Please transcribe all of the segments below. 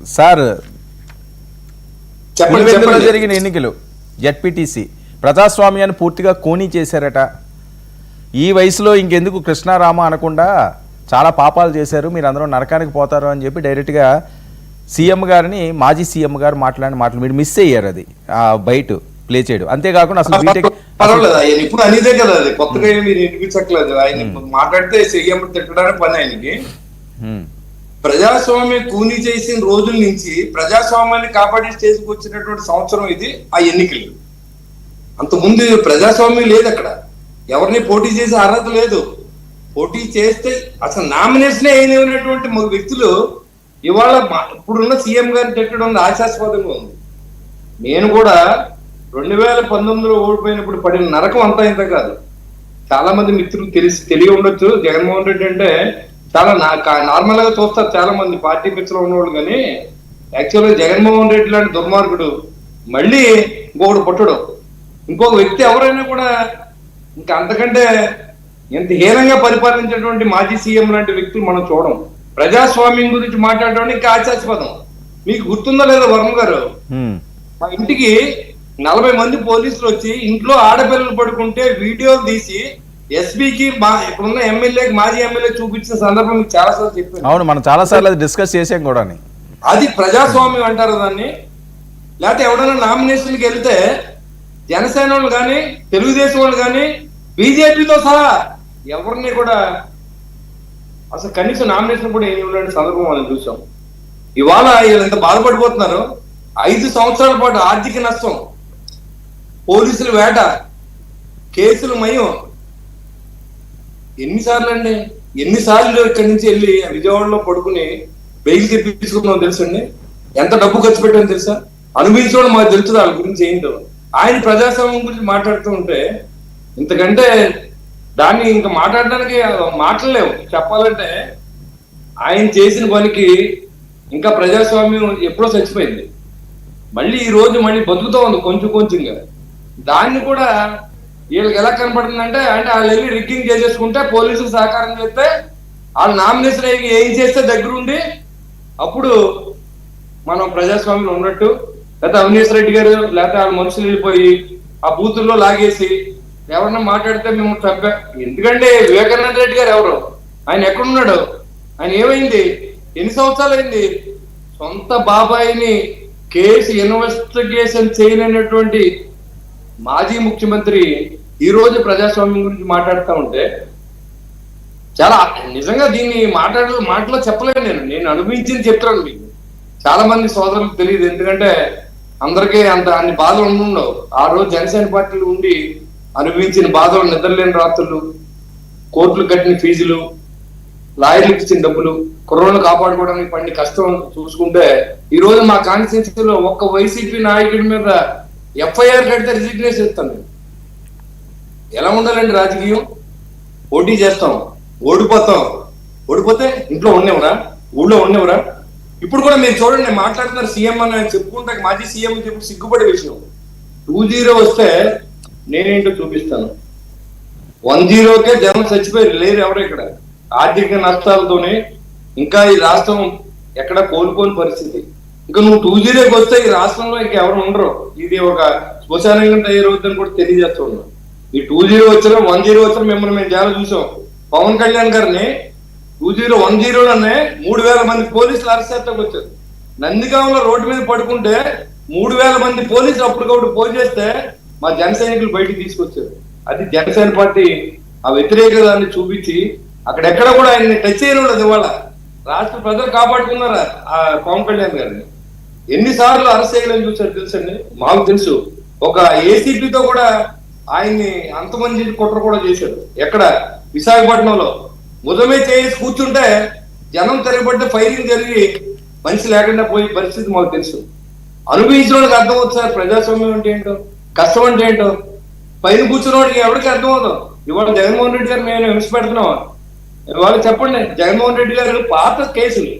Sir చెప్పండి పులివెందులో జరిగిన ఎన్నికలు జడ్పీటీసీ ప్రజాస్వామ్యాన్ని పూర్తిగా కోనీ చేశారట. ఈ వయసులో ఇంకెందుకు కృష్ణారామ అనకుండా చాలా పాపాలు చేశారు మీరు అందరూ నరకానికి పోతారు అని చెప్పి డైరెక్ట్గా సీఎం గారిని మాజీ సీఎం గారు మాట్లాడిన మాటలు మీరు మిస్ అయ్యారు అది ఆ బయట ప్లే చేయడం. అంతేకాకుండా అసలు బీటెక్ పర్వాలేదు ఆయన ఇప్పుడు అనేదే కదా అది కొత్తగా మీరు వినిపించట్లేదు. ఆయన మాట్లాడితే సీఎం తిట్టడానికి పని ఆయనకి. ప్రజాస్వామ్యం కూని చేసిన రోజుల నుంచి ప్రజాస్వామ్యాన్ని కాపాడే స్టేజ్కి వచ్చినటువంటి సంవత్సరం ఇది ఆ ఎన్నికలు. అంత ముందు ప్రజాస్వామ్యం లేదు అక్కడ. ఎవరిని పోటీ చేసే అర్హత లేదు. పోటీ చేస్తే అసలు నామినేషన్ అయినటువంటి వ్యక్తులు ఇవాళ ఇప్పుడున్న సీఎం గారిని తిట్టడం ఆశాస్పదంగా ఉంది. నేను కూడా రెండు వేల పంతొమ్మిదిలో ఓడిపోయినప్పుడు పడిన నరకం అంతా ఇంత కాదు. చాలా మంది మిత్రులు తెలిసి తెలియ ఉండొచ్చు. జగన్మోహన్ రెడ్డి అంటే చాలా నార్మల్గా చూస్తారు చాలా మంది పార్టీ పిచ్చలో ఉన్నవాళ్ళు కానీ యాక్చువల్గా జగన్మోహన్ రెడ్డి లాంటి దుర్మార్గుడు మళ్ళీ ఇంకొకడు పుట్టడు. ఇంకొక వ్యక్తి ఎవరైనా కూడా ఇంకా అంతకంటే ఎంత హీనంగా పరిపాలించినటువంటి మాజీ సీఎం లాంటి వ్యక్తులు మనం చూడం. ప్రజాస్వామ్యం గురించి మాట్లాడడం ఇంకా ఆశాస్పదం. మీకు గుర్తుందో లేదో వర్మ గారు. మా ఇంటికి నలభై మంది పోలీసులు వచ్చి ఇంట్లో ఆడపిల్లలు పడుకుంటే వీడియోలు తీసి ఎస్పీకి ఇప్పుడున్న ఎమ్మెల్యేకి మాజీ ఎమ్మెల్యే చూపించిన సందర్భం మీకు చాలా సార్లు చెప్పాను. అవును మనం చాలాసార్లు అది డిస్కస్ చేసాం కూడా అది ప్రజాస్వామ్యం అంటారు దాన్ని. లేకపోతే ఎవడైనా నామినేషన్కి వెళ్తే జనసేన వాళ్ళు కానీ తెలుగుదేశం వాళ్ళు కానీ బీజేపీతో సహా ఎవరిని కూడా అసలు కనీసం నామినేషన్ కూడా ఏమి ఉండని సందర్భం మనం చూసాం ఇవాళ వీళ్ళు ఎంత బాధపడిపోతున్నారు. ఐదు సంవత్సరాల పాటు ఆర్థిక నష్టం పోలీసుల వేట కేసులు మయం ఎన్నిసార్లు అండి ఎన్నిసార్లు ఇక్కడి నుంచి వెళ్ళి విజయవాడలో పడుకుని బెయిల్ తెప్పించుకున్నాం తెలుసండి? ఎంత డబ్బు ఖర్చు పెట్టామో తెలుసా? అనుభవించడం మాకు తెలుసు వాళ్ళ గురించి ఏంటో. ఆయన ప్రజాస్వామ్యం గురించి మాట్లాడుతూ ఉంటే ఇంతకంటే దాన్ని ఇంకా మాట్లాడడానికి మాట్లాడలేవు చెప్పాలంటే ఆయన చేసిన పనికి ఇంకా ప్రజాస్వామ్యం ఎప్పుడో చచ్చిపోయింది. మళ్ళీ ఈ రోజు మళ్ళీ బతుకుతూ ఉంది కొంచెం కొంచెంగా. దాన్ని కూడా వీళ్ళకి ఎలా కనపడుతుందంటే అంటే వాళ్ళు వెళ్ళి రిగ్గింగ్ చేసేసుకుంటే పోలీసులు సహకారం చేస్తే వాళ్ళు నామినేషన్ అయ్యి ఏం చేస్తే దగ్గరుండి అప్పుడు మనం ప్రజాస్వామ్యం ఉన్నట్టు లేకపోతే అవినీష్ రెడ్డి గారు లేకపోతే వాళ్ళ మనుషులు వెళ్ళిపోయి ఆ బూతుల్లో లాగేసి ఎవరన్నా మాట్లాడితే మేము చంపా ఎందుకంటే వివేకానంద రెడ్డి గారు ఎవరు? ఆయన ఎక్కడున్నాడు? ఆయన ఏమైంది? ఎన్ని సంవత్సరాలు అయింది? సొంత బాబాయిని కేసు ఇన్వెస్టిగేషన్ చేయనటువంటి మాజీ ముఖ్యమంత్రి ఈ రోజు ప్రజాస్వామ్యం గురించి మాట్లాడుతూ ఉంటే చాలా నిజంగా దీన్ని మాట్లాడ మాటలో చెప్పలేను నేను. నేను అనుభవించింది చెప్తాను మీకు. చాలా మంది సోదరులకు తెలియదు. ఎందుకంటే అందరికీ అంత అన్ని బాధలు ఉండవు. ఆ రోజు జనసేన పార్టీలు ఉండి అనుభవించిన బాధలు నిద్రలేని రాత్రులు కోర్టులు కట్టిన ఫీజులు లాయర్లకు ఇచ్చిన డబ్బులు కుర్రోళ్ళు కాపాడుకోవడానికి పడిన కష్టం చూసుకుంటే ఈ రోజు మా కాన్స్టిట్యూన్సీలో ఒక్క వైసీపీ నాయకుడి మీద ఎఫ్ఐఆర్ కడితే రిజిగ్నేషన్ ఇస్తాను నేను. ఎలా ఉండాలండి రాజకీయం? పోటీ చేస్తాం ఓడిపోతాం. ఓడిపోతే ఇంట్లో ఉండేవరా ఊళ్ళో ఉండేవరా ఇప్పుడు కూడా మీరు చూడండి నేను మాట్లాడుతున్నారు సీఎం అని ఆయన చెప్పుకుంటా మాజీ సీఎం అని చెప్పి సిగ్గుపడే విషయం. టూ జీరో వస్తే నేనేంటో చూపిస్తాను. వన్ జీరోకే జనం చచ్చిపోయారు లేరు ఎవరు ఇక్కడ? ఆర్థిక నష్టాలతోనే ఇంకా ఈ రాష్ట్రం ఎక్కడ కోల్పోని పరిస్థితి. ఇంకా నువ్వు టూ జీరోకి వస్తే ఈ రాష్ట్రంలో ఇంకా ఎవరు ఉండరు. ఇది ఒక శ్మశానంగా తయారవుతుందని కూడా తెలియజేస్తున్నాం ఈ టూ జీరో వచ్చినా వన్ జీరో వచ్చినా మిమ్మల్ని మేము చాలా చూసాం. పవన్ కళ్యాణ్ గారిని టూ జీరో వన్ జీరోలోనే మూడు వేల మంది పోలీసులు అరెస్ట్ చేస్తాకు వచ్చారు. నందిగాంలో రోడ్డు మీద పడుకుంటే మూడు వేల మంది పోలీసులు అప్పటికప్పుడు పోల్ చేస్తే మా జన సైనికులు బయటికి తీసుకొచ్చారు. అది జనసేన పార్టీ ఆ వ్యతిరేకతాన్ని చూపించి అక్కడెక్కడ కూడా ఆయన్ని టచ్ చేయడం లేదు ఇవాళ. రాష్ట్ర ప్రజలు కాపాడుకున్నారా ఆ పవన్ కళ్యాణ్ గారిని? ఎన్నిసార్లు అరెస్ట్ చేయలేని చూసారు తెలుసండి? మాకు తెలుసు. ఒక ఏసీపీతో కూడా ఆయన్ని అంతమంది కుట్ర కూడా చేశారు. ఎక్కడ? విశాఖపట్నంలో. ముదమే చేసి కూర్చుంటే జనం తిరగబడితే ఫైరింగ్ జరిగి మనిషి లేకుండా పోయే పరిస్థితి మాకు తెలుసు. అనుభవించిన వాళ్ళకి అర్థం అవుతుంది సార్ ప్రజాస్వామ్యం అంటే ఏంటో కష్టం అంటే ఏంటో. పైన కూర్చున్న వాడికి ఎవరికి అర్థం అవుతాం ఇవాళ జగన్మోహన్ రెడ్డి గారు మేము హింస పెడుతున్నాం వాళ్ళు చెప్పండి జగన్మోహన్ రెడ్డి గారు పాత కేసులు.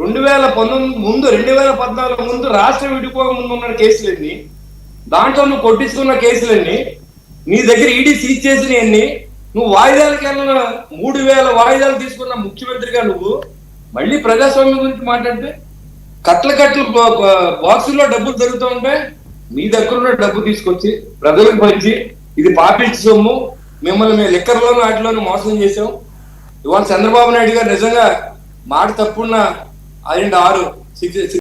రెండు వేల పంతొమ్మిది ముందు రెండు వేల పద్నాలుగు ముందు రాష్ట్రం విడిపోక ముందు ఉన్న కేసులన్నీ దాంట్లో నువ్వు కొట్టించుకున్న కేసులన్నీ నీ దగ్గర ఈడీ సీజ్ చేసినవన్నీ నువ్వు వాయిదాలకు వెళ్ళిన మూడు వేల వాయిదాలు తీసుకున్న ముఖ్యమంత్రిగా నువ్వు మళ్ళీ ప్రజాస్వామ్యం గురించి మాట్లాడితే కట్ల కట్లు బాక్సుల్లో డబ్బులు దొరుకుతూ ఉంటే మీ దగ్గర ఉన్న డబ్బు తీసుకొచ్చి ప్రజలకు పంచి ఇది పాపించి సొమ్ము మిమ్మల్ని మేము లెక్కర్లోనూ వాటిలోనూ మోసం చేసాం ఇవాళ చంద్రబాబు నాయుడు గారు నిజంగా మాట తప్పున్నా അതിനുണ്ട് ആറ് സിക്സ്